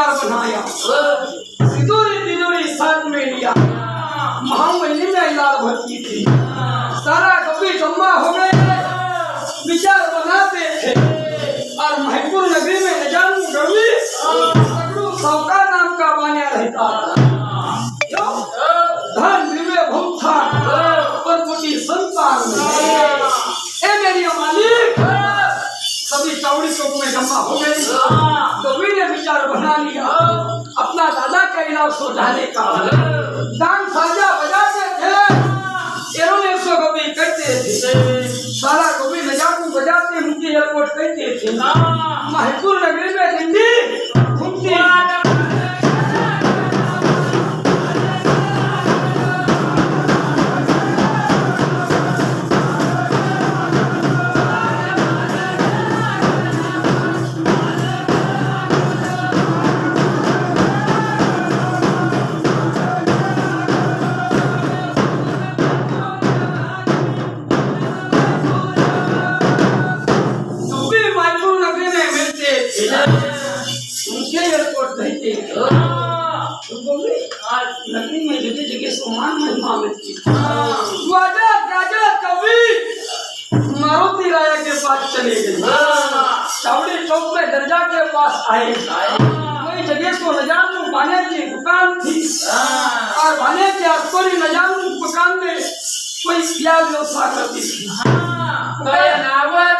تیار بنایا۔ تجوری میں لیا۔ محمد میں لال تھی۔ سارا کبھی جمع ہو گئے۔ بچار بناتے تھے۔ اور محبور نگری میں نجان سوکا نام کا بانیا رہتا۔ تھا کی چاوڑی چوک میں جمع ہو گئی؟ ہاں۔ زمین نے بچار بنا لیا۔ اپنا دادا کا علاج جانے کا۔ دان ساجا بجاتے تھے۔ انہوں نے اس کو کبھی کرتے تھے۔ سارا کو بھی کبھی کو بجاتے ہوں کہ ایئرپورٹ کہتے تھے۔ ہاں۔ محکور نگری میں زندگی گھومتے۔ چلے گئے چاوڑی چوک میں درجہ کے پاس آئے۔ کوئی جگہ کو نہ جانوں بانے کی دکان تھی۔ اور بانے کے آپ کو نہ جانوں دکان میں کوئی کیا ویوسا کرتی تھی۔ کوئی ناوت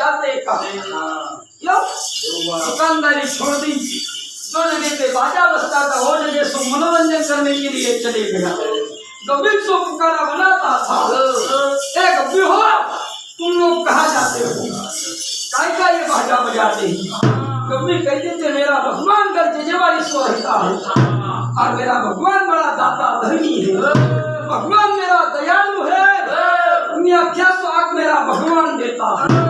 جاتے دکانداری چھوڑ دی منورنجن کرنے کے لیے چلے گیا بناتا تھا اے تم لوگ کہاں جاتے ہو کائی کا یہ باجا بجاتے ہی گبی کہتے تھے میرا بھگوان کر ججے اس کو رہتا ہے اور میرا بھگوان بڑا داتا دھرمی ہے بھگوان میرا دیالو ہے دنیا کیا سواگ میرا بھگوان دیتا ہے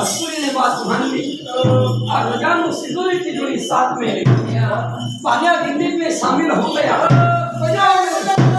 اصولی لباس پہننے اور رجانو سدوری تھی جو ساتھ میں پانیہ گندی میں شامل ہو گیا۔ بجائے۔